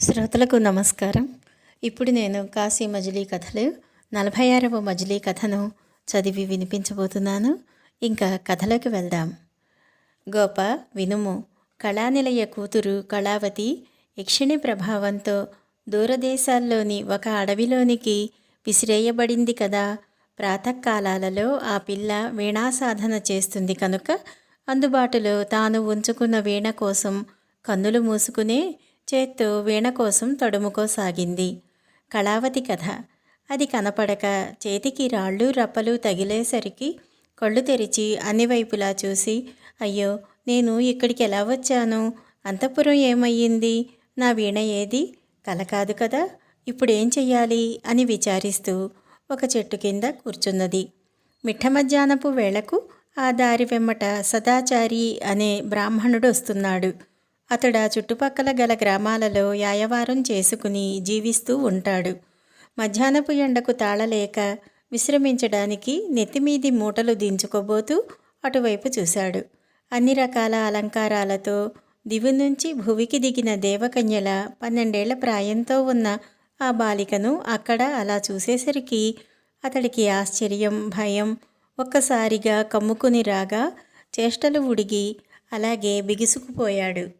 శ్రోతలకు నమస్కారం. ఇప్పుడు నేను కాశీ మజిలీ కథలు నలభై ఆరవ మజిలీ కథను చదివి వినిపించబోతున్నాను. ఇంకా కథలోకి వెళ్దాం. గోప వినుము కళానిలయ కూతురు కళావతి యక్షిణి ప్రభావంతో దూరదేశాల్లోని ఒక అడవిలోనికి విసిరేయబడింది కదా. ప్రాతకాలాలలో ఆ పిల్ల వీణా సాధన చేస్తుంది కనుక అందుబాటులో తాను ఉంచుకున్న వీణ కోసం కన్నులు మూసుకునే చేత్తో వీణ కోసం తడుముకోసాగింది కళావతి కథ. అది కనపడక చేతికి రాళ్ళు రప్పలు తగిలేసరికి కళ్ళు తెరిచి అన్ని వైపులా చూసి అయ్యో నేను ఇక్కడికి ఎలా వచ్చాను? అంతఃపురం ఏమయ్యింది? నా వీణ ఏది? కల కాదు కదా ఇప్పుడేం చెయ్యాలి? అని విచారిస్తూ ఒక చెట్టు కింద కూర్చున్నది. మిఠ మధ్యాహ్నపు వేళకు ఆ దారి వెమ్మట సదాచారి అనే బ్రాహ్మణుడు వస్తున్నాడు. అతడు ఆ చుట్టుపక్కల గల గ్రామాలలో యాయవారం చేసుకుని జీవిస్తూ ఉంటాడు. మధ్యాహ్నపు ఎండకు తాళలేక విశ్రమించడానికి నెత్తిమీది మూటలు దించుకోబోతూ అటువైపు చూశాడు. అన్ని రకాల అలంకారాలతో దివి నుంచి భువికి దిగిన దేవకన్యల పన్నెండేళ్ళ ప్రాయంతో ఉన్న ఆ బాలికను అక్కడ అలా చూసేసరికి అతడికి ఆశ్చర్యం భయం ఒక్కసారిగా కమ్ముకుని రాగా చేష్టలు ఉడిగి అలాగే బిగుసుకుపోయాడు.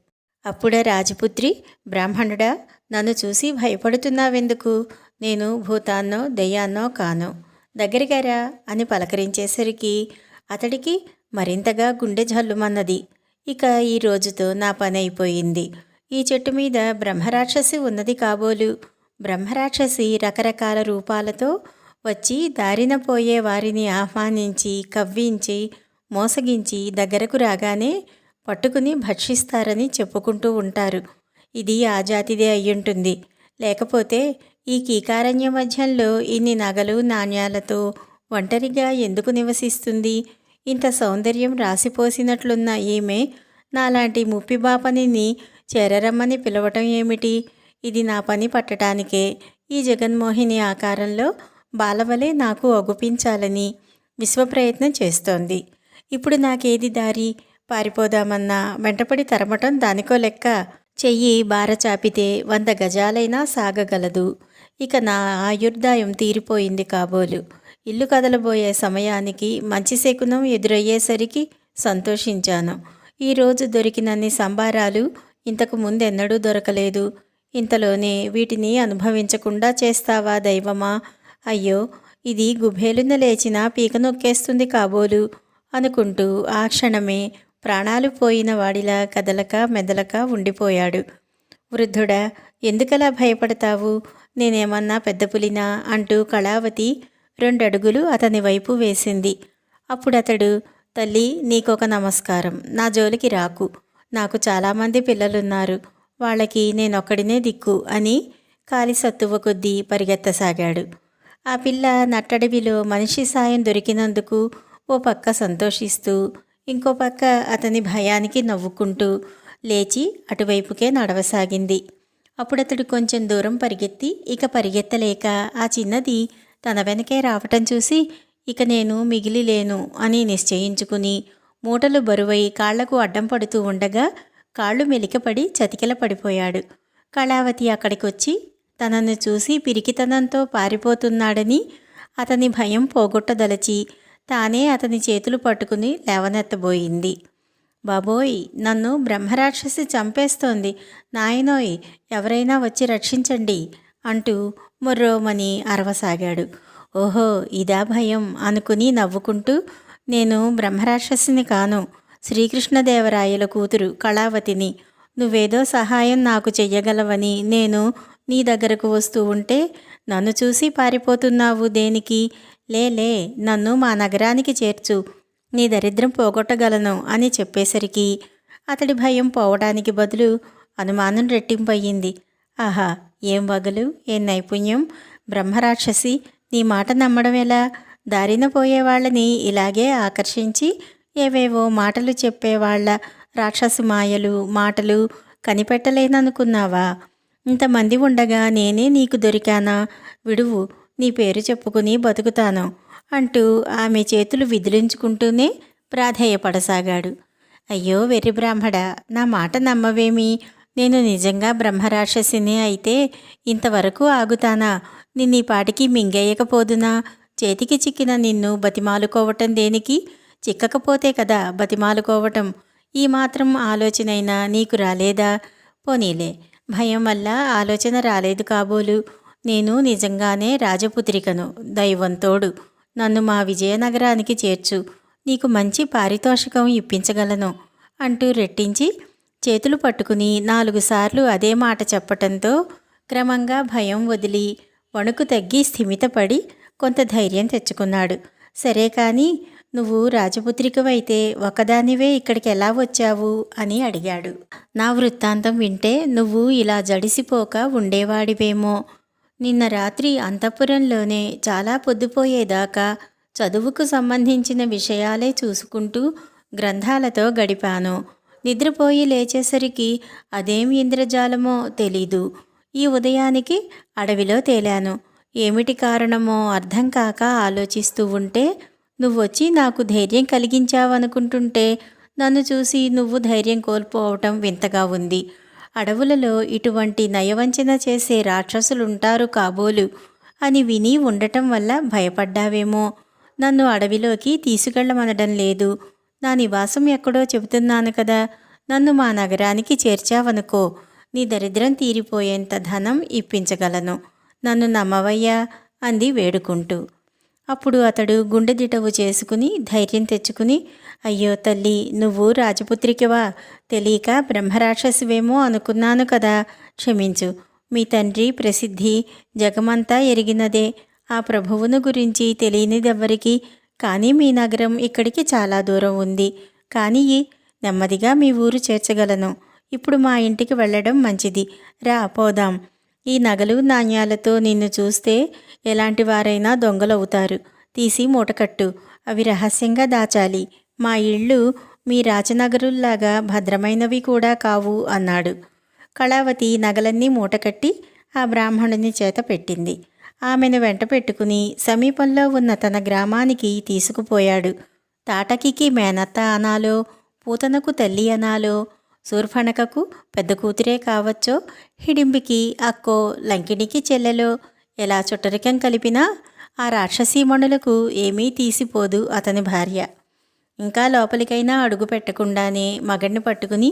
అప్పుడే రాజపుత్రి బ్రాహ్మణుడా నన్ను చూసి భయపడుతున్నావెందుకు? నేను భూతాన్నో దెయ్యాన్నో కాను. దగ్గరిగారా? అని పలకరించేసరికి అతడికి మరింతగా గుండె జల్లుమన్నది. ఇక ఈ రోజుతో నా పని అయిపోయింది. ఈ చెట్టు మీద బ్రహ్మరాక్షసి ఉన్నది కాబోలు. బ్రహ్మరాక్షసి రకరకాల రూపాలతో వచ్చి దారిన పోయే వారిని ఆహ్వానించి కవ్వించి మోసగించి దగ్గరకు రాగానే పట్టుకుని భక్షిస్తారని చెప్పుకుంటూ ఉంటారు. ఇది ఆ జాతిదే అయ్యుంటుంది. లేకపోతే ఈ కీకారణ్య మధ్యంలో ఇన్ని నగలు నాణ్యాలతో ఒంటరిగా ఎందుకు నివసిస్తుంది? ఇంత సౌందర్యం రాసిపోసినట్లున్న ఈమె నాలాంటి ముప్పిబాపనిని చేరరమ్మని పిలవటం ఏమిటి? ఇది నా పని పట్టడానికే ఈ జగన్మోహిని ఆకారంలో బాలవలే నాకు ఒగుపించాలని విశ్వప్రయత్నం చేస్తోంది. ఇప్పుడు నాకేది దారి? పారిపోదామన్నా వెంటపడి తరమటం దానికో లెక్క. చెయ్యి బారచాపితే వంద గజాలైనా సాగగలదు. ఇక నా ఆయుర్దాయం తీరిపోయింది కాబోలు. ఇల్లు కదలబోయే సమయానికి మంచి శకునం ఎదురయ్యేసరికి సంతోషించాను. ఈరోజు దొరికినన్ని సంబారాలు ఇంతకు ముందెన్నడూ దొరకలేదు. ఇంతలోనే వీటిని అనుభవించకుండా చేస్తావా దైవమా? అయ్యో ఇది గుబేలున లేచిన పీక నొక్కేస్తుంది కాబోలు అనుకుంటూ ఆ క్షణమే ప్రాణాలు పోయిన వాడిలా కదలక మెదలక ఉండిపోయాడు. వృద్ధుడా ఎందుకలా భయపడతావు? నేనేమన్నా పెద్ద పులినా? అంటూ కళావతి రెండడుగులు అతని వైపు వేసింది. అప్పుడతడు తల్లి నీకొక నమస్కారం. నా జోలికి రాకు. నాకు చాలామంది పిల్లలున్నారు. వాళ్ళకి నేనొక్కడినే దిక్కు అని కాలి సత్తువ కొద్దీ పరిగెత్తసాగాడు. ఆ పిల్ల నట్టడవిలో మనిషి సాయం దొరికినందుకు ఓ పక్క సంతోషిస్తూ ఇంకో పక్క అతని భయానికి నవ్వుకుంటూ లేచి అటువైపుకే నడవసాగింది. అప్పుడతడు కొంచెం దూరం పరిగెత్తి ఇక పరిగెత్తలేక ఆ చిన్నది తన వెనకే రావటం చూసి ఇక నేను మిగిలి లేను అని నిశ్చయించుకుని మూటలు బరువై కాళ్ళకు అడ్డం పడుతూ ఉండగా కాళ్ళు మెలికపడి చతికిల పడిపోయాడు. కళావతి అక్కడికొచ్చి తనను చూసి పిరికితనంతో పారిపోతున్నాడని అతని భయం పోగొట్టదలచి తానే అతని చేతులు పట్టుకుని లేవనెత్తబోయింది. బాబోయ్ నన్ను బ్రహ్మరాక్షసి చంపేస్తోంది. నాయనోయ్ ఎవరైనా వచ్చి రక్షించండి అంటూ మొర్రోమని అరవసాగాడు. ఓహో ఇదా భయం అనుకుని నవ్వుకుంటూ నేను బ్రహ్మరాక్షసిని కాను. శ్రీకృష్ణదేవరాయల కూతురు కళావతిని. నువ్వేదో సహాయం నాకు చెయ్యగలవని నేను నీ దగ్గరకు వస్తూ ఉంటే నన్ను చూసి పారిపోతున్నావు దేనికి? లేలే నన్ను మా నగరానికి చేర్చు. నీ దరిద్రం పోగొట్టగలను అని చెప్పేసరికి అతడి భయం పోవడానికి బదులు అనుమానం రెట్టింపయ్యింది. ఆహా ఏం వగలు ఏం నైపుణ్యం? బ్రహ్మరాక్షసి నీ మాట నమ్మడం ఎలా? దారిన పోయేవాళ్ళని ఇలాగే ఆకర్షించి ఏవేవో మాటలు చెప్పేవాళ్ళ రాక్షసు మాయలు మాటలు కనిపెట్టలేననుకున్నావా? ఇంతమంది ఉండగా నేనే నీకు దొరికానా? విడువు నీ పేరు చెప్పుకుని బతుకుతాను అంటూ ఆమె చేతులు విదిలించుకుంటూనే ప్రాధేయపడసాగాడు. అయ్యో వెర్రి బ్రాహ్మడ నా మాట నమ్మవేమి? నేను నిజంగా బ్రహ్మరాక్షసిని అయితే ఇంతవరకు ఆగుతానా? నిన్నీ పాటికి మింగేయకపోదునా? చేతికి చిక్కిన నిన్ను బతిమాలుకోవటం దేనికి? చిక్కకపోతే కదా బతిమాలుకోవటం. ఈ మాత్రం ఆలోచనైనా నీకు రాలేదా? పోనీలే భయం వల్ల ఆలోచన రాలేదు కాబోలు. నేను నిజంగానే రాజపుత్రికను దైవంతోడు. నన్ను మా విజయనగరానికి చేర్చు. నీకు మంచి పారితోషికం ఇప్పించగలను అంటూ రెట్టించి చేతులు పట్టుకుని నాలుగు సార్లు అదే మాట చెప్పటంతో క్రమంగా భయం వదిలి వణుకు తగ్గి స్థిమితపడి కొంత ధైర్యం తెచ్చుకున్నాడు. సరే కానీ నువ్వు రాజపుత్రికవైతే ఒకదానివే ఇక్కడికి ఎలా వచ్చావు? అని అడిగాడు. నా వృత్తాంతం వింటే నువ్వు ఇలా జడిసిపోక ఉండేవాడివేమో. నిన్న రాత్రి అంతఃపురంలోనే చాలా పొద్దుపోయేదాకా చదువుకు సంబంధించిన విషయాలే చూసుకుంటూ గ్రంథాలతో గడిపాను. నిద్రపోయి లేచేసరికి అదేం ఇంద్రజాలమో తెలీదు. ఈ ఉదయానికి అడవిలో తేలాను. ఏమిటి కారణమో అర్థం కాక ఆలోచిస్తూ ఉంటే నువ్వొచ్చి నాకు ధైర్యం కలిగించావనుకుంటుంటే నన్ను చూసి నువ్వు ధైర్యం కోల్పోవటం వింతగా ఉంది. అడవులలో ఇటువంటి నయవంచన చేసే రాక్షసులుంటారు కాబోలు. అని విని ఉండటం వల్ల భయపడ్డావేమో. నన్ను అడవిలోకి తీసుకెళ్ళమనడం లేదు. నా నివాసం ఎక్కడో చెబుతున్నాను కదా. నన్ను మా నగరానికి చేర్చావనుకో. నీ దరిద్రం తీరిపోయేంత ధనం ఇప్పించగలను. నన్ను నమ్మవయ్యా అంది వేడుకుంటూ. అప్పుడు అతడు గుండె దిటవు చేసుకుని ధైర్యం తెచ్చుకుని అయ్యో తల్లి నువ్వు రాజపుత్రికివా? తెలియక బ్రహ్మరాక్షసివేమో అనుకున్నాను కదా. క్షమించు. మీ తండ్రి ప్రసిద్ధి జగమంతా ఎరిగినదే. ఆ ప్రభువును గురించి తెలియనిదెవ్వరికి. కానీ మీ నగరం ఇక్కడికి చాలా దూరం ఉంది. కానీ నెమ్మదిగా మీ ఊరు చేర్చగలను. ఇప్పుడు మా ఇంటికి వెళ్ళడం మంచిది. రా పోదాం. ఈ నగలు నాణ్యాలతో నిన్ను చూస్తే ఎలాంటి వారైనా దొంగలవుతారు. తీసి మూటకట్టు. అవి రహస్యంగా దాచాలి. మా ఇళ్ళు మీ రాచనగరుల్లాగా భద్రమైనవి కూడా కావు అన్నాడు. కళావతి నగలన్నీ మూటకట్టి ఆ బ్రాహ్మణుని చేత పెట్టింది. ఆమెను వెంట పెట్టుకుని సమీపంలో ఉన్న తన గ్రామానికి తీసుకుపోయాడు. తాటకికి మేనత్త అనాలో పూతనకు తల్లి అనాలో శూర్ఫణకకు పెద్ద కూతురే కావచ్చో? హిడింబికి అక్కో లంకినికి చెల్లెలో. ఎలా చుట్టరికం కలిపినా ఆ రాక్షసీమణులకు ఏమీ తీసిపోదు అతని భార్య. ఇంకా లోపలికైనా అడుగు పెట్టకుండానే మగడిని పట్టుకుని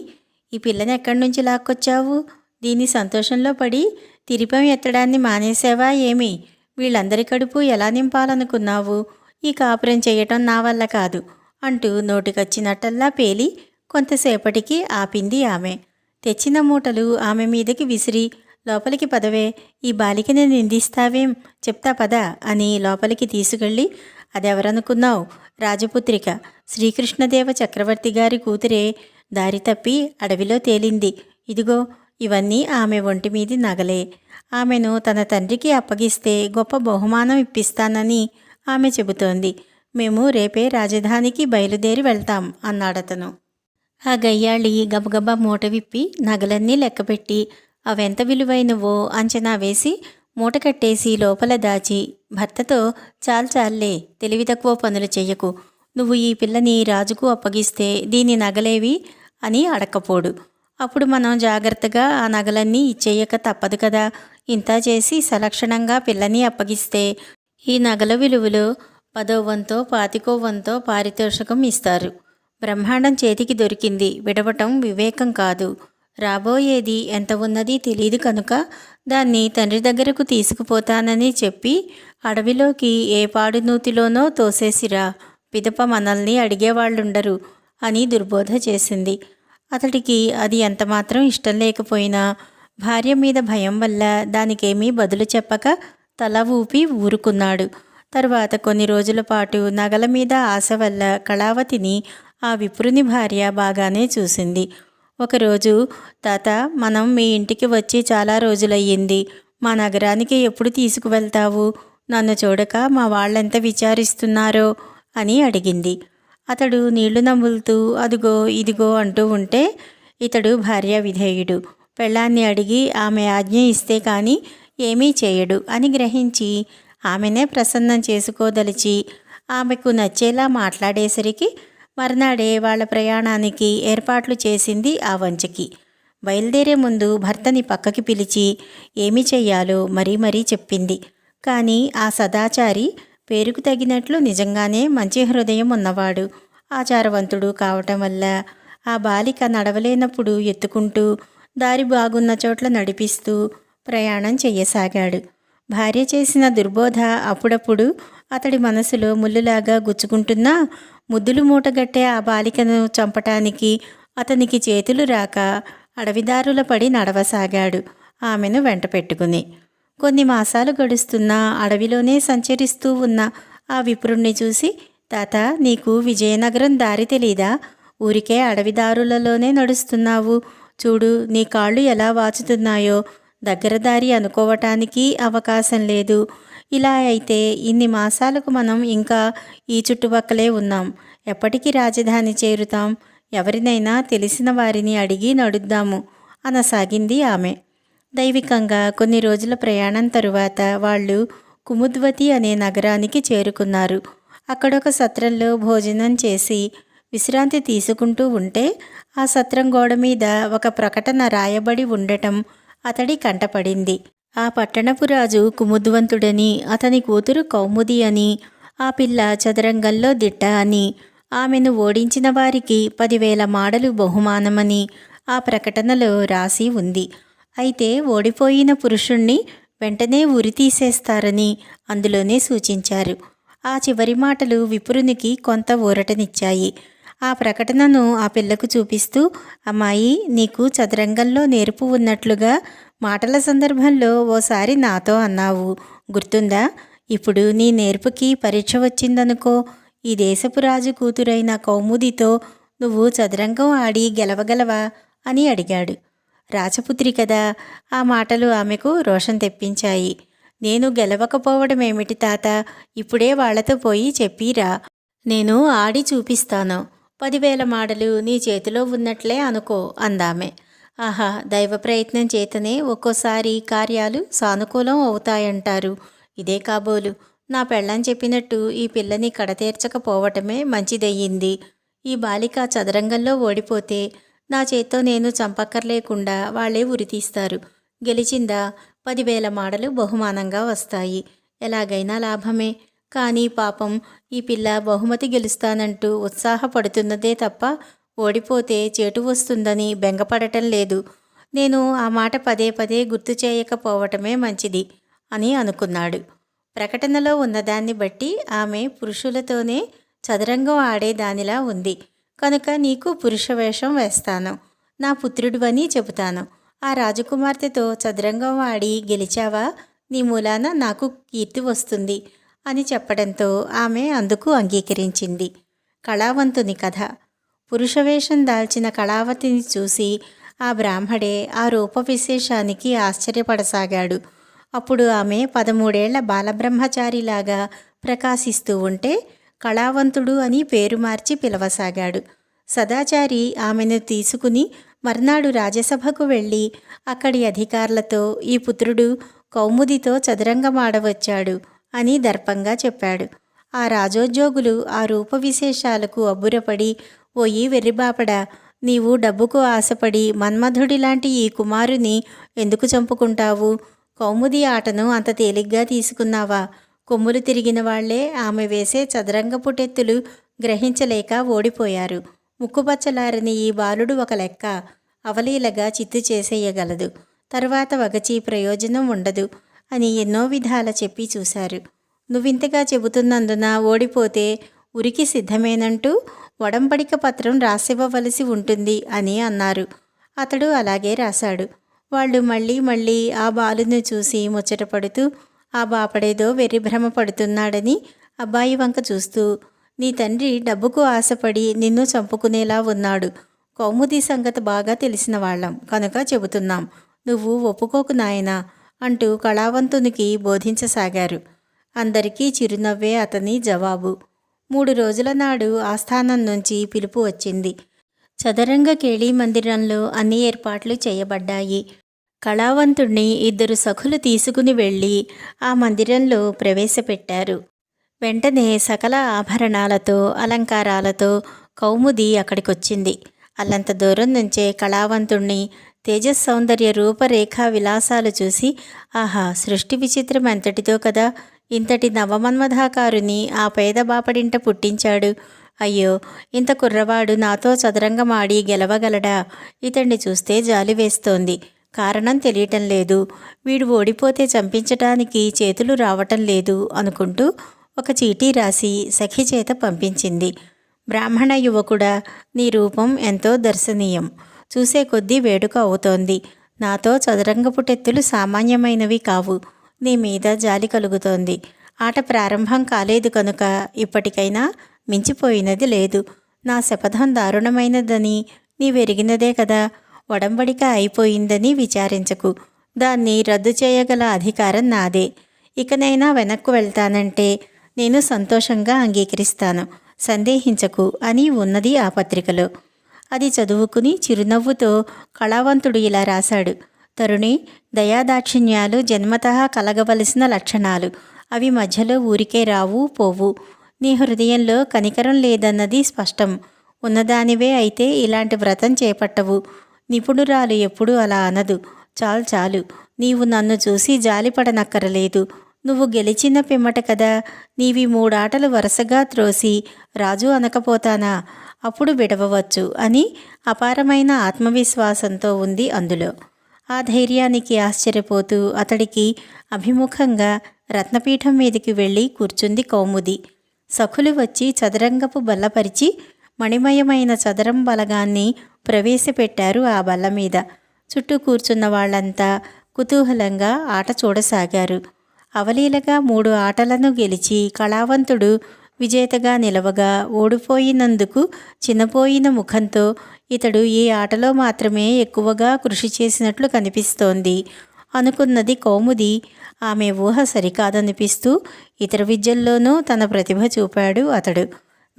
ఈ పిల్లని ఎక్కడి నుంచి లాక్కొచ్చావు? దీని సంతోషంలో పడి తిరిపం ఎత్తడాన్ని మానేసావా ఏమి? వీళ్ళందరి కడుపు ఎలా నింపాలనుకున్నావు? ఈ కాపురం చేయటం నా వల్ల కాదు అంటూ నోటికొచ్చినట్టల్లా పేలి కొంతసేపటికి ఆపింది ఆమె. తెచ్చిన మూటలు ఆమె మీదకి విసిరి లోపలికి పదవే ఈ బాలికని నిందిస్తావేం? చెప్తా పద అని లోపలికి తీసుకెళ్ళి అదెవరనుకున్నావు? రాజపుత్రిక. శ్రీకృష్ణదేవ చక్రవర్తి గారి కూతురే. దారి తప్పి అడవిలో తేలింది. ఇదిగో ఇవన్నీ ఆమె ఒంటి మీది నగలే. ఆమెను తన తండ్రికి అప్పగిస్తే గొప్ప బహుమానం ఇప్పిస్తానని ఆమె చెబుతోంది. మేము రేపే రాజధానికి బయలుదేరి వెళ్తాం అన్నాడతను. ఆ గయ్యాళి గబగబా మూట విప్పి నగలన్నీ లెక్కపెట్టి అవెంత విలువైనవో అంచనా వేసి మూట కట్టేసి లోపల దాచి భర్తతో చాలు చాలే తెలివి తక్కువ పనులు చెయ్యకు. నువ్వు ఈ పిల్లని రాజుకు అప్పగిస్తే దీని నగలేవి? అని అడక్కపోడు. అప్పుడు మనం జాగ్రత్తగా ఆ నగలన్నీ ఇచ్చేయక తప్పదు కదా. ఇంత చేసి సలక్షణంగా పిల్లని అప్పగిస్తే ఈ నగల విలువలు పదో వంతో పాతికో వంతో పారితోషికం ఇస్తారు. బ్రహ్మాండం చేతికి దొరికింది. విడవటం వివేకం కాదు. రాబోయేది ఎంత ఉన్నది తెలియదు కనుక దాన్ని తండ్రి దగ్గరకు తీసుకుపోతానని చెప్పి అడవిలోకి ఏ పాడునూతిలోనో తోసేసిరా. పిదప మనల్ని అడిగేవాళ్ళుండరు అని దుర్బోధ చేసింది. అతడికి అది ఎంతమాత్రం ఇష్టం లేకపోయినా భార్య మీద భయం వల్ల దానికేమీ బదులు చెప్పక తల ఊపి ఊరుకున్నాడు. తర్వాత కొన్ని రోజుల పాటు నగల మీద ఆశ వల్ల కళావతిని ఆ విప్రుని భార్య బాగానే చూసింది. ఒకరోజు తాత మనం మీ ఇంటికి వచ్చి చాలా రోజులయ్యింది. మా నగరానికి ఎప్పుడు తీసుకువెళ్తావు? నన్ను చూడక మా వాళ్ళెంత విచారిస్తున్నారో? అని అడిగింది. అతడు నీళ్ళు నవ్వులుతూ అదిగో ఇదిగో అంటూ ఉంటే ఇతడు భార్య విధేయుడు. పెళ్ళాన్ని అడిగి ఆమె ఆజ్ఞ ఇస్తే కానీ ఏమీ చేయడు అని గ్రహించి ఆమెనే ప్రసన్నం చేసుకోదలిచి ఆమెకు నచ్చేలా మాట్లాడేసరికి మర్నాడే వాళ్ళ ప్రయాణానికి ఏర్పాట్లు చేసింది ఆ వంచకి. బయలుదేరే ముందు భర్తని పక్కకి పిలిచి ఏమి చెయ్యాలో మరీ మరీ చెప్పింది. కానీ ఆ సదాచారి పేరుకు తగినట్లు నిజంగానే మంచి హృదయం ఉన్నవాడు. ఆచారవంతుడు కావటం వల్ల ఆ బాలిక నడవలేనప్పుడు ఎత్తుకుంటూ దారి బాగున్న చోట్ల నడిపిస్తూ ప్రయాణం చెయ్యసాగాడు. భార్య చేసిన దుర్బోధ అప్పుడప్పుడు అతడి మనసులో ముల్లులాగా గుచ్చుకుంటున్నా ముద్దులు మూటగట్టే ఆ బాలికను చంపటానికి అతనికి చేతులు రాక అడవిదారుల పడి నడవసాగాడు. ఆమెను వెంట పెట్టుకుని. కొన్ని మాసాలు గడుస్తున్నా అడవిలోనే సంచరిస్తూ ఉన్న ఆ విప్రుణ్ణి చూసి తాత నీకు విజయనగరం దారి తెలీదా? ఊరికే అడవిదారులలోనే నడుస్తున్నావు. చూడు నీ కాళ్ళు ఎలా వాచుతున్నాయో. దగ్గర దారి అనుకోవటానికి అవకాశం లేదు. ఇలా అయితే ఇన్ని మాసాలకు మనం ఇంకా ఈ చుట్టుపక్కలే ఉన్నాం. ఎప్పటికి రాజధాని చేరుతాం? ఎవరినైనా తెలిసిన వారిని అడిగి నడుద్దాము అనసాగింది ఆమె. దైవికంగా కొన్ని రోజుల ప్రయాణం తరువాత వాళ్ళు కుముద్వతి అనే నగరానికి చేరుకున్నారు. అక్కడొక సత్రంలో భోజనం చేసి విశ్రాంతి తీసుకుంటూ ఉంటే ఆ సత్రం గోడ మీద ఒక ప్రకటన రాయబడి ఉండటం అతడి కంటపడింది. ఆ పట్టణపు రాజు కుముద్వంతుడని అతని కూతురు కౌముది అని ఆ పిల్ల చదరంగంలో దిట్ట అని ఆమెను ఓడించిన వారికి పదివేల మాడలు బహుమానమని ఆ ప్రకటనలో రాసి ఉంది. అయితే ఓడిపోయిన పురుషుణ్ణి వెంటనే ఉరి తీసేస్తారని అందులోనే సూచించారు. ఆ చివరి మాటలు విపురునికి కొంత ఊరటనిచ్చాయి. ఆ ప్రకటనను ఆ పిల్లకు చూపిస్తూ అమ్మాయి నీకు చదరంగంలో నేర్పు ఉన్నట్లుగా మాటల సందర్భంలో ఓసారి నాతో అన్నావు. గుర్తుందా? ఇప్పుడు నీ నేర్పుకి పరీక్ష వచ్చిందనుకో ఈ దేశపు రాజు కూతురైన కౌముదితో నువ్వు చదరంగం ఆడి గెలవగలవా? అని అడిగాడు. రాజపుత్రి కదా ఆ మాటలు ఆమెకు రోషం తెప్పించాయి. నేను గెలవకపోవడం ఏమిటి తాత? ఇప్పుడే వాళ్ళతో పోయి చెప్పిరా. నేను ఆడి చూపిస్తాను. పదివేల మాడలు నీ చేతిలో ఉన్నట్లే అనుకో అందామె. ఆహా దైవ ప్రయత్నం చేతనే ఒక్కోసారి కార్యాలు సానుకూలం అవుతాయంటారు. ఇదే కాబోలు. నా పెళ్ళని చెప్పినట్టు ఈ పిల్లని కడతీర్చకపోవటమే మంచిదయ్యింది. ఈ బాలిక చదరంగంలో ఓడిపోతే నా చేత్తో నేను చంపక్కర్లేకుండా వాళ్ళే ఉరితీస్తారు గెలిచిందా? పదివేల మాడలు బహుమానంగా వస్తాయి. ఎలాగైనా లాభమే. కానీ పాపం ఈ పిల్ల బహుమతి గెలుస్తానంటూ ఉత్సాహపడుతున్నదే తప్ప ఓడిపోతే చేటు వస్తుందని బెంగపడటం లేదు. నేను ఆ మాట పదే పదే గుర్తు చేయకపోవటమే మంచిది అని అనుకున్నాడు. ప్రకటనలో ఉన్నదాన్ని బట్టి ఆమె పురుషులతోనే చదరంగం ఆడేదానిలా ఉంది. కనుక నీకు పురుష వేషం వేస్తాను. నా పుత్రుడివని చెబుతాను. ఆ రాజకుమార్తెతో చదరంగం ఆడి గెలిచావా? నీ మూలాన నాకు కీర్తి వస్తుంది. అని చెప్పడంతో ఆమె అందుకు అంగీకరించింది. కళావంతుని కథ. పురుషవేషం దాల్చిన కళావతిని చూసి ఆ బ్రాహ్మడే ఆ రూప విశేషానికి ఆశ్చర్యపడసాగాడు. అప్పుడు ఆమె పదమూడేళ్ళ బాలబ్రహ్మచారిలాగా ప్రకాశిస్తూ ఉంటే కళావంతుడు అని పేరు మార్చి పిలవసాగాడు. సదాచారి ఆమెను తీసుకుని మర్నాడు రాజ్యసభకు వెళ్ళి అక్కడి అధికారులతో ఈ పుత్రుడు కౌముదితో చదరంగమాడవచ్చాడు. అని దర్పంగా చెప్పాడు. ఆ రాజోద్యోగులు ఆ రూప విశేషాలకు అబ్బురపడి ఓయి వెర్రిబాపడా నీవు డబ్బుకు ఆశపడి మన్మధుడి లాంటి ఈ కుమారుని ఎందుకు చంపుకుంటావు? కౌముది ఆటను అంత తేలిగ్గా తీసుకున్నావా? కొమ్ములు తిరిగిన వాళ్ళే ఆమె వేసే చదరంగ పుటెత్తులు గ్రహించలేక ఓడిపోయారు. ముక్కుపచ్చలారని ఈ బాలుడు ఒక లెక్క. అవలీలగా చిత్తు చేసేయగలదు. తర్వాత వగచి ప్రయోజనం ఉండదు. అని ఎన్నో విధాల చెప్పి చూశారు. నువ్వింతగా చెబుతున్నందున ఓడిపోతే ఉరికి సిద్ధమేనంటూ ఒడంబడిక పత్రం రాసివ్వవలసి ఉంటుంది అని అన్నారు. అతడు అలాగే రాశాడు. వాళ్ళు మళ్ళీ మళ్ళీ ఆ బాలుని చూసి ముచ్చటపడుతూ ఆ బాపడేదో వెర్రిభ్రమ పడుతున్నాడని అబ్బాయి వంక చూస్తూ నీ తండ్రి డబ్బుకు ఆశపడి నిన్ను చంపుకునేలా ఉన్నాడు. కౌముది సంగతి బాగా తెలిసిన వాళ్ళం. కనుక చెబుతున్నాం. నువ్వు ఒప్పుకోకు నాయనా. అంటూ కళావంతునికి బోధించసాగారు. అందరికీ చిరునవ్వే అతని జవాబు. మూడు రోజుల నాడు ఆస్థానం నుంచి పిలుపు వచ్చింది. చదరంగ కేళీ మందిరంలో అన్ని ఏర్పాట్లు చేయబడ్డాయి. కళావంతుణ్ణి ఇద్దరు సఖులు తీసుకుని వెళ్ళి ఆ మందిరంలో ప్రవేశపెట్టారు. వెంటనే సకల ఆభరణాలతో అలంకారాలతో కౌముది అక్కడికొచ్చింది. అల్లంత దూరం నుంచే కళావంతుణ్ణి తేజస్ సౌందర్య రూపరేఖా విలాసాలు చూసి ఆహా సృష్టి విచిత్రం ఎంతటితో కదా! ఇంతటి నవమన్మధాకారుని ఆ పేద బాపడింట పుట్టించాడు. అయ్యో ఇంత కుర్రవాడు నాతో చదరంగమాడి గెలవగలడా? ఇతన్ని చూస్తే జాలి వేస్తోంది. కారణం తెలియటం లేదు. వీడు ఓడిపోతే చంపించటానికి చేతులు రావటం లేదు అనుకుంటూ ఒక చీటీ రాసి సఖి చేత పంపించింది. బ్రాహ్మణ యువకుడా నీ రూపం ఎంతో దర్శనీయం. చూసే కొద్దీ వేడుక అవుతోంది. నాతో చదరంగపుటెత్తులు సామాన్యమైనవి కావు. నీ మీద జాలి కలుగుతోంది. ఆట ప్రారంభం కాలేదు కనుక ఇప్పటికైనా మించిపోయినది లేదు. నా శపథం దారుణమైనదని నీవెరిగినదే కదా. ఒడంబడిక అయిపోయిందని విచారించకు. దాన్ని రద్దు చేయగల అధికారం నాదే. ఇకనైనా వెనక్కు వెళ్తానంటే నేను సంతోషంగా అంగీకరిస్తాను. సందేహించకు అని ఉన్నది ఆ పత్రికలో. అది చదువుకుని చిరునవ్వుతో కళావంతుడు ఇలా రాశాడు. తరుణి దయాదాక్షిణ్యాలు జన్మతః కలగవలసిన లక్షణాలు. అవి మధ్యలో ఊరికే రావు పోవు. నీ హృదయంలో కనికరం లేదన్నది స్పష్టం. ఉన్నదానివే అయితే ఇలాంటి వ్రతం చేపట్టవు. నిపుణురాలు ఎప్పుడూ అలా అనదు. చాలు చాలు. నీవు నన్ను చూసి జాలిపడనక్కరలేదు. నువ్వు గెలిచిన పిమ్మట కదా. నీవి మూడాటలు వరుసగా త్రోసి రాజు అనకపోతానా? అప్పుడు విడవవచ్చు అని అపారమైన ఆత్మవిశ్వాసంతో ఉంది అందులో. ఆ ధైర్యానికి ఆశ్చర్యపోతూ అతడికి అభిముఖంగా రత్నపీఠం మీదకి వెళ్ళి కూర్చుంది కౌముది. సఖులు వచ్చి చదరంగపు బల్లపరిచి మణిమయమైన చదరం బలగాన్ని ప్రవేశపెట్టారు ఆ బల్ల మీద చుట్టూ కూర్చున్న వాళ్ళంతా కుతూహలంగా ఆట చూడసాగారు. అవలీలగా మూడు ఆటలను గెలిచి కళావంతుడు విజేతగా నిలవగా ఓడిపోయినందుకు చిన్నపోయిన ముఖంతో ఇతడు ఈ ఆటలో మాత్రమే ఎక్కువగా కృషి చేసినట్లు కనిపిస్తోంది. అనుకున్నది కౌముది. ఆమె ఊహ సరికాదనిపిస్తూ ఇతర విద్యల్లోనూ తన ప్రతిభ చూపాడు అతడు.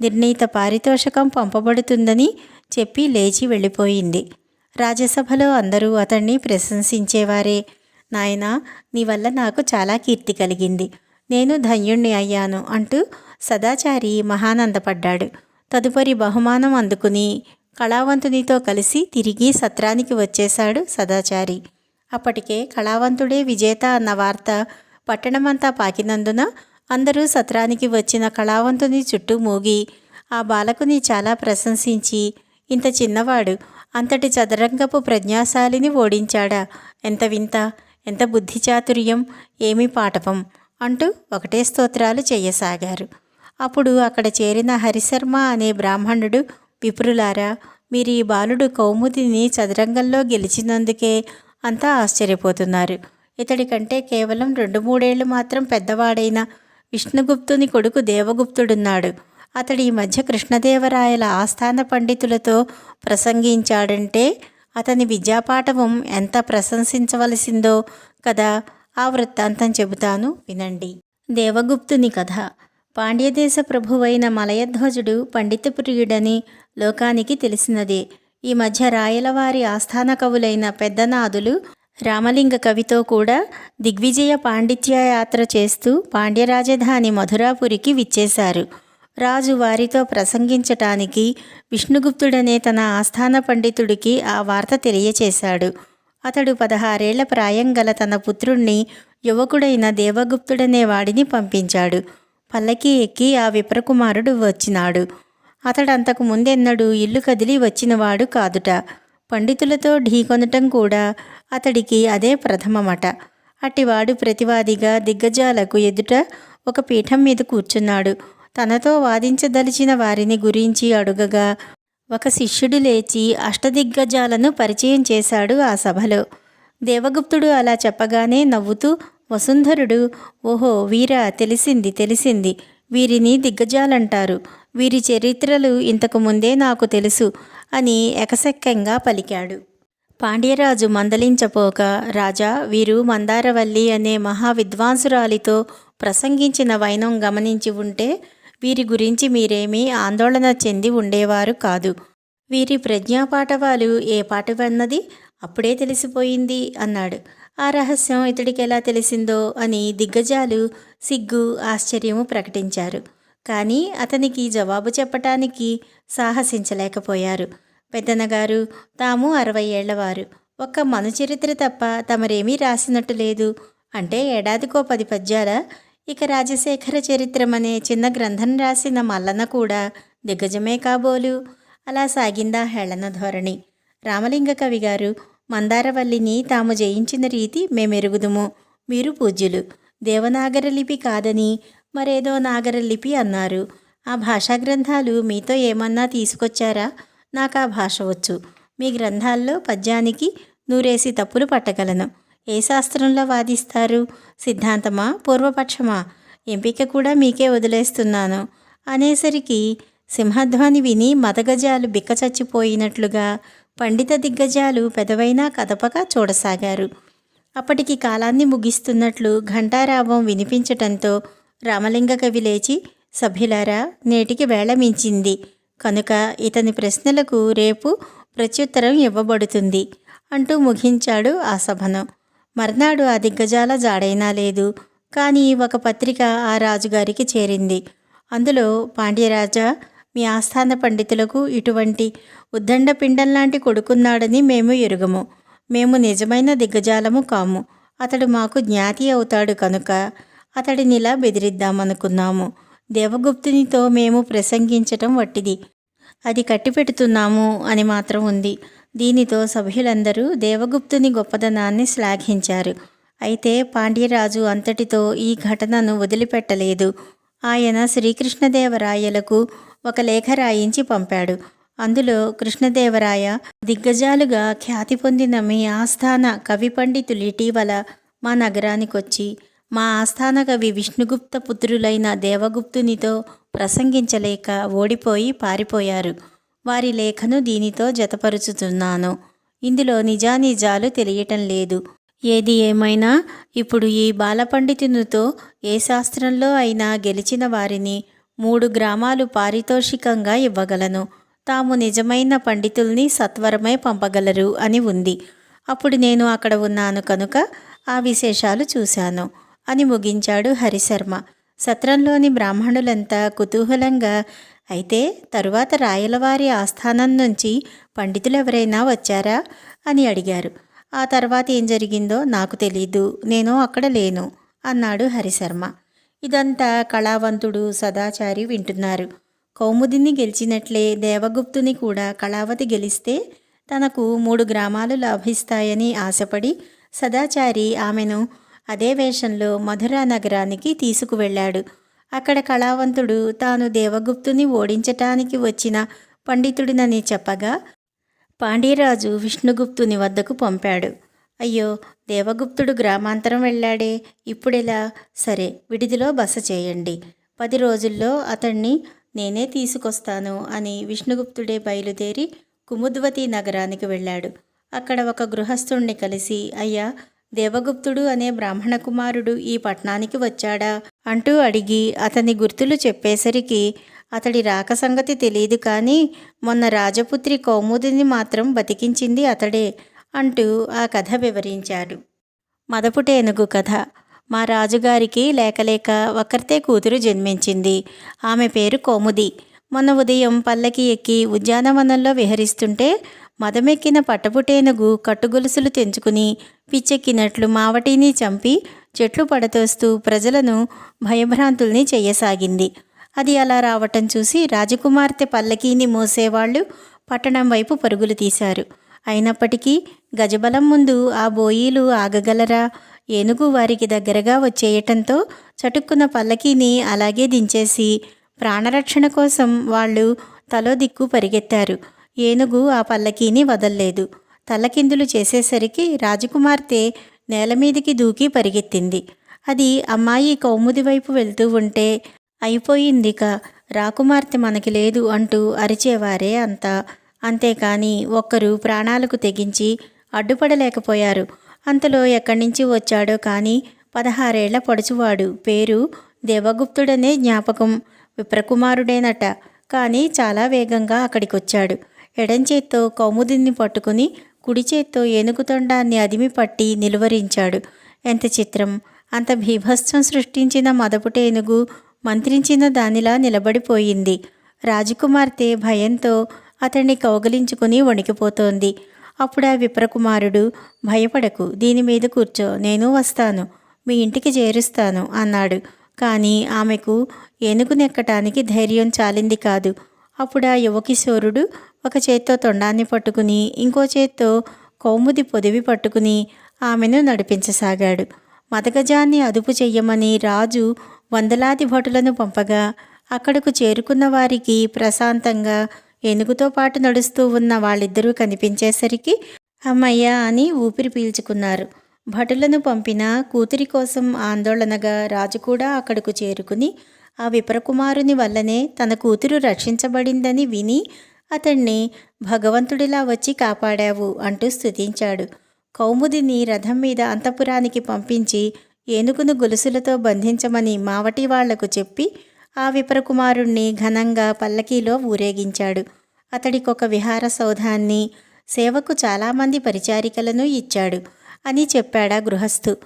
నిర్ణీత పారితోషకం పంపబడుతుందని చెప్పి లేచి వెళ్ళిపోయింది. రాజ్యసభలో అందరూ అతన్ని ప్రశంసించేవారే. నాయనా నీ వల్ల నాకు చాలా కీర్తి కలిగింది. నేను ధన్యుణ్ణి అయ్యాను అంటూ సదాచారి మహానందపడ్డాడు. తదుపరి బహుమానం అందుకుని కళావంతునితో కలిసి తిరిగి సత్రానికి వచ్చేశాడు సదాచారి. అప్పటికే కళావంతుడే విజేత అన్న వార్త పట్టణమంతా పాకినందున అందరూ సత్రానికి వచ్చిన కళావంతుని చుట్టూ మూగి ఆ బాలకుని చాలా ప్రశంసించి ఇంత చిన్నవాడు అంతటి చదరంగపు ప్రజ్ఞాశాలిని ఓడించాడా? ఎంత వింత ఎంత బుద్ధి చాతుర్యం ఏమి పాటపం అంటూ ఒకటే స్తోత్రాలు చేయసాగారు. అప్పుడు అక్కడ చేరిన హరిశర్మ అనే బ్రాహ్మణుడు విప్రులారా మీరు ఈ బాలుడు కౌముదిని చదరంగంలో గెలిచినందుకే అంతా ఆశ్చర్యపోతున్నారు. ఇతడి కంటే కేవలం రెండు మూడేళ్ళు మాత్రం పెద్దవాడైన విష్ణుగుప్తుని కొడుకు దేవగుప్తుడున్నాడు. అతడి ఈ మధ్య కృష్ణదేవరాయల ఆస్థాన పండితులతో ప్రసంగించాడంటే అతని విద్యాపాఠవం ఎంత ప్రశంసించవలసిందో కదా ఆ వృత్తాంతం చెబుతాను వినండి. దేవగుప్తుని కథ. పాండ్యదేశ ప్రభువైన మలయధ్వజుడు పండితప్రియుడని లోకానికి తెలిసినదే. ఈ మధ్య రాయలవారి ఆస్థాన కవులైన పెద్దనాదులు రామలింగ కవితో కూడా దిగ్విజయ పాండిత్యయాత్ర చేస్తూ పాండ్య రాజధాని మధురాపురికి విచ్చేశారు. రాజు వారితో ప్రసంగించటానికి విష్ణుగుప్తుడనే తన ఆస్థాన పండితుడికి ఆ వార్త తెలియచేశాడు. అతడు పదహారేళ్ళ ప్రాయం గల తన పుత్రుణ్ణి యువకుడైన దేవగుప్తుడనే వాడిని పంపించాడు. పల్లకి ఎక్కి ఆ విప్రకుమారుడు వచ్చినాడు. అతడంతకు ముందెన్నడూ ఇల్లు కదిలి వచ్చినవాడు కాదుట. పండితులతో ఢీకొనటం కూడా అతడికి అదే ప్రథమమట. అట్టివాడు ప్రతివాదిగా దిగ్గజాలకు ఎదుట ఒక పీఠం మీద కూర్చున్నాడు. తనతో వాదించదలిచిన వారిని గురించి అడుగగా ఒక శిష్యుడు లేచి అష్టదిగ్గజాలను పరిచయం చేశాడు ఆ సభలో. దేవగుప్తుడు అలా చెప్పగానే నవ్వుతూ వసుంధరుడు ఓహో వీరా తెలిసింది తెలిసింది. వీరిని దిగ్గజాలంటారు. వీరి చరిత్రలు ఇంతకు ముందే నాకు తెలుసు అని ఎకసెక్కంగా పలికాడు. పాండ్యరాజు మందలించపోక రాజా వీరు మందారవల్లి అనే మహా విద్వాంసురాలితో ప్రసంగించిన వైనం గమనించి ఉంటే వీరి గురించి మీరేమీ ఆందోళన చెంది ఉండేవారు కాదు. వీరి ప్రజ్ఞాపాఠవాలు ఏ పాటవన్నది అప్పుడే తెలిసిపోయింది అన్నాడు. ఆ రహస్యం ఇతడికి ఎలా తెలిసిందో అని దిగ్గజాలు సిగ్గు ఆశ్చర్యము ప్రకటించారు. కానీ అతనికి జవాబు చెప్పటానికి సాహసించలేకపోయారు. పెద్దనగారు తాము అరవై ఏళ్ళవారు ఒక్క మనుచరిత్ర తప్ప తమరేమీ రాసినట్టు లేదు. అంటే ఏడాదికో పది పద్యాల? ఇక రాజశేఖర చరిత్రమనే చిన్న గ్రంథం రాసిన మల్లన కూడా దిగ్గజమే కాబోలు. అలా సాగిందా హేళన ధోరణి. రామలింగ కవి గారు మందారవల్లిని తాము జయించిన రీతి మేమెరుగుదుము. మీరు పూజ్యులు. దేవనాగర లిపి కాదని మరేదో నాగర లిపి అన్నారు. ఆ భాషా గ్రంథాలు మీతో ఏమన్నా తీసుకొచ్చారా? నాకు ఆ భాష వచ్చు. మీ గ్రంథాల్లో పద్యానికి నూరేసి తప్పులు పట్టగలను. ఏ శాస్త్రంలో వాదిస్తారు? సిద్ధాంతమా? పూర్వపక్షమా? ఎంపిక కూడా మీకే వదిలేస్తున్నాను. అనేసరికి సింహధ్వని విని మదగజాలు బిక్కచచ్చిపోయినట్లుగా పండిత దిగ్గజాలు పెదవైనా కదపక చూడసాగారు. అప్పటికి కాలాన్ని ముగిస్తున్నట్లు ఘంటారావం వినిపించటంతో రామలింగ కవి లేచి సభ్యులారా నేటికి వేళ మించింది. కనుక ఇతని ప్రశ్నలకు రేపు ప్రత్యుత్తరం ఇవ్వబడుతుంది అంటూ ముగించాడు ఆ సభను. మర్నాడు ఆ దిగ్గజాల జాడైనా లేదు. కానీ ఒక పత్రిక ఆ రాజుగారికి చేరింది. అందులో పాండ్యరాజా మీ ఆస్థాన పండితులకు ఇటువంటి ఉద్దండ పిండం లాంటి కొడుకున్నాడని మేము ఎరుగము. మేము నిజమైన దిగ్గజాలము కాము. అతడు మాకు జ్ఞాతి అవుతాడు కనుక అతడినిలా బెదిరిద్దామనుకున్నాము. దేవగుప్తునితో మేము ప్రసంగించటం వట్టిది. అది కట్టిపెడుతున్నాము అని మాత్రం ఉంది. దీనితో సభ్యులందరూ దేవగుప్తుని గొప్పదనాన్ని శ్లాఘించారు. అయితే పాండ్యరాజు అంతటితో ఈ ఘటనను వదిలిపెట్టలేదు. ఆయన శ్రీకృష్ణదేవరాయలకు ఒక లేఖ రాయించి పంపాడు. అందులో కృష్ణదేవరాయ దిగ్గజాలుగా ఖ్యాతి పొందిన మీ ఆస్థాన కవి పండితులు ఇటీవల మా నగరానికొచ్చి మా ఆస్థాన కవి విష్ణుగుప్త పుత్రులైన దేవగుప్తునితో ప్రసంగించలేక ఓడిపోయి పారిపోయారు. వారి లేఖను దీనితో జతపరుచుతున్నాను. ఇందులో నిజానిజాలు తెలియటం లేదు. ఏది ఏమైనా ఇప్పుడు ఈ బాలపండితునితో ఏ శాస్త్రంలో అయినా గెలిచిన వారిని మూడు గ్రామాలు పారితోషికంగా ఇవ్వగలను. తాము నిజమైన పండితుల్ని సత్వరమే పంపగలరు అని ఉంది. అప్పుడు నేను అక్కడ ఉన్నాను కనుక ఆ విశేషాలు చూశాను. అని ముగించాడు హరిశర్మ. సత్రంలోని బ్రాహ్మణులంతా కుతూహలంగా అయితే తరువాత రాయలవారి ఆస్థానం నుంచి పండితులెవరైనా వచ్చారా? అని అడిగారు. ఆ తర్వాత ఏం జరిగిందో నాకు తెలీదు. నేను అక్కడ లేను అన్నాడు హరిశర్మ. ఇదంతా కళావంతుడు సదాచారి వింటున్నారు. కౌముదిని గెలిచినట్లే దేవగుప్తుని కూడా కళావతి గెలిస్తే తనకు మూడు గ్రామాలు లభిస్తాయని ఆశపడి సదాచారి ఆమెను అదే వేషంలో మధురా నగరానికి తీసుకువెళ్ళాడు. అక్కడ కళావంతుడు తాను దేవగుప్తుని ఓడించటానికి వచ్చిన పండితుడినని చెప్పగా పాండ్యరాజు విష్ణుగుప్తుని వద్దకు పంపాడు. అయ్యో దేవగుప్తుడు గ్రామాంతరం వెళ్ళాడే. ఇప్పుడెలా? సరే విడిదిలో బస చేయండి. పది రోజుల్లో అతన్ని నేనే తీసుకొస్తాను అని విష్ణుగుప్తుడే బయలుదేరి కుముద్వతి నగరానికి వెళ్ళాడు. అక్కడ ఒక గృహస్థుణ్ణి కలిసి అయ్యా దేవగుప్తుడు అనే బ్రాహ్మణ కుమారుడు ఈ పట్నానికి వచ్చాడా? అంటూ అడిగి అతని గుర్తులు చెప్పేసరికి అతడి రాక సంగతి తెలియదు కానీ మొన్న రాజపుత్రి కౌముదిని మాత్రం బతికించింది అతడే. అంటూ ఆ కథ వివరించాడు. మదపుటేనుగు కథ. మా రాజుగారికి లేకలేక ఒకరితే కూతురు జన్మించింది. ఆమె పేరు కోముది. మొన్న ఉదయం పల్లకి ఎక్కి ఉద్యానవనంలో విహరిస్తుంటే మదమెక్కిన పట్టపుటేనుగు కట్టుగొలుసులు తెంచుకుని పిచ్చెక్కినట్లు మావటిని చంపి చెట్లు పడతోస్తూ ప్రజలను భయభ్రాంతుల్ని చేయసాగింది అది అలా రావటం చూసి రాజకుమార్తె పల్లకీని మోసేవాళ్ళు పట్టణం వైపు పరుగులు తీశారు. అయినప్పటికీ గజబలం ముందు ఆ బోయీలు ఆగగలరా? ఏనుగు వారికి దగ్గరగా వచ్చేయటంతో చటుక్కున పల్లకీని అలాగే దించేసి ప్రాణరక్షణ కోసం వాళ్ళు తలో దిక్కు పరిగెత్తారు. ఏనుగు ఆ పల్లకీని వదల్లేదు. తలకిందులు చేసేసరికి రాజకుమార్తె నేల మీదికి దూకి పరిగెత్తింది. అది అమ్మాయి కౌముది వైపు వెళ్తూ ఉంటే అయిపోయిందిక రాకుమార్తె మనకి లేదు అంటూ అరిచేవారే అంతా. అంతేకాని ఒక్కరు ప్రాణాలకు తెగించి అడ్డుపడలేకపోయారు. అంతలో ఎక్కడి నుంచి వచ్చాడో కానీ పదహారేళ్ళ పొడుచువాడు. పేరు దేవగుప్తుడనే జ్ఞాపకం. విప్రకుమారుడేనట. కానీ చాలా వేగంగా అక్కడికొచ్చాడు. ఎడంచేత్తో కౌముదిని పట్టుకుని కుడి చేత్తో ఏనుగు తొండాన్ని అదిమి పట్టి నిలువరించాడు. ఎంత చిత్రం! అంత భీభత్సం సృష్టించిన మదపుటేనుగు మంత్రించిన దానిలా నిలబడిపోయింది. రాజకుమార్తె భయంతో అతన్ని కౌగలించుకుని వణికిపోతోంది. అప్పుడు ఆ విప్రకుమారుడు భయపడకు దీని మీద కూర్చో నేను వస్తాను మీ ఇంటికి చేరుస్తాను అన్నాడు. కానీ ఆమెకు ఏనుగునెక్కటానికి ధైర్యం చాలింది కాదు. అప్పుడు ఆ యువకిశోరుడు ఒక చేత్తో తొండాన్ని పట్టుకుని ఇంకో చేత్తో కౌముది పొదివి పట్టుకుని ఆమెను నడిపించసాగాడు. మదగజాన్ని అదుపు చెయ్యమని రాజు వందలాది భటులను పంపగా అక్కడకు చేరుకున్న వారికి ప్రశాంతంగా ఏనుగుతో పాటు నడుస్తూ ఉన్న వాళ్ళిద్దరూ కనిపించేసరికి అమ్మయ్య అని ఊపిరి పీల్చుకున్నారు. భటులను పంపిన కూతురి కోసం ఆందోళనగా రాజు కూడా అక్కడకు చేరుకుని ఆ విప్రకుమారుని వల్లనే తన కూతురు రక్షించబడిందని విని అతణ్ణి భగవంతుడిలా వచ్చి కాపాడావు అంటూ స్తుతించాడు. కౌముదిని రథం మీద అంతపురానికి పంపించి ఏనుగును గొలుసులతో బంధించమని మావటి వాళ్ళకు చెప్పి ఆ విప్రకుమారుణ్ణి ఘనంగా పల్లకీలో ఊరేగించాడు. అతడికొక విహార సౌధాన్ని సేవకు చాలామంది పరిచారికలను ఇచ్చాడు అని చెప్పాడా గృహస్థు.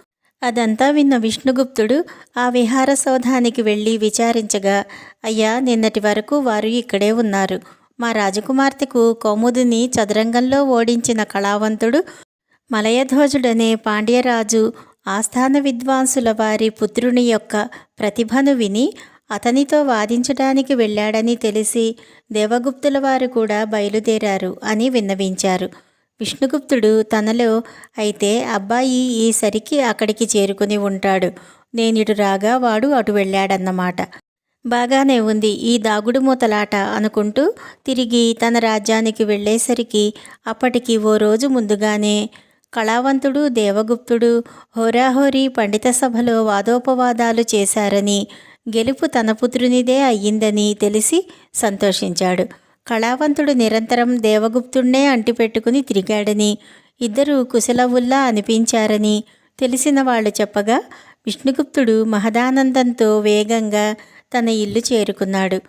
అదంతా విన్న విష్ణుగుప్తుడు ఆ విహార సౌధానికి వెళ్ళి విచారించగా అయ్యా నిన్నటి వరకు వారు ఇక్కడే ఉన్నారు. మా రాజకుమార్తెకు కౌముదిని చదురంగంలో ఓడించిన కళావంతుడు మలయధ్వజుడనే పాండ్యరాజు ఆస్థాన విద్వాంసుల వారి పుత్రుని యొక్క ప్రతిభను విని అతనితో వాదించడానికి వెళ్ళాడని తెలిసి దేవగుప్తుల వారు కూడా బయలుదేరారు అని విన్నవించారు. విష్ణుగుప్తుడు తనలో అయితే అబ్బాయి ఈసరికి అక్కడికి చేరుకుని ఉంటాడు. నేనిటు రాగా వాడు అటు వెళ్ళాడన్నమాట. బాగానే ఉంది ఈ దాగుడు మూతలాట అనుకుంటూ తిరిగి తన రాజ్యానికి వెళ్ళేసరికి అప్పటికి ఓ రోజు ముందుగానే కళావంతుడు దేవగుప్తుడు హోరాహోరీ పండిత సభలో వాదోపవాదాలు చేశారని గెలుపు తన పుత్రునిదే అయ్యిందని తెలిసి సంతోషించాడు. కళావంతుడు నిరంతరం దేవగుప్తుణ్ణే అంటిపెట్టుకుని తిరిగాడని ఇద్దరు కుశలవుల్లా అనిపించారని తెలిసిన వాళ్ళు చెప్పగా విష్ణుగుప్తుడు మహదానందంతో వేగంగా తన ఇల్లు చేరుకున్నాడు.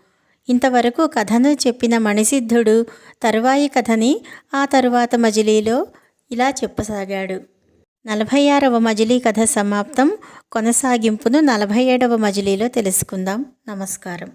ఇంతవరకు కథను చెప్పిన మణిసిద్ధుడు తరువాయి కథని ఆ తరువాత మజిలీలో ఇలా చెప్పసాగాడు. నలభై ఆరవ మజిలీ కథ సమాప్తం. కొనసాగింపును నలభై ఏడవ మజిలీలో తెలుసుకుందాం. నమస్కారం.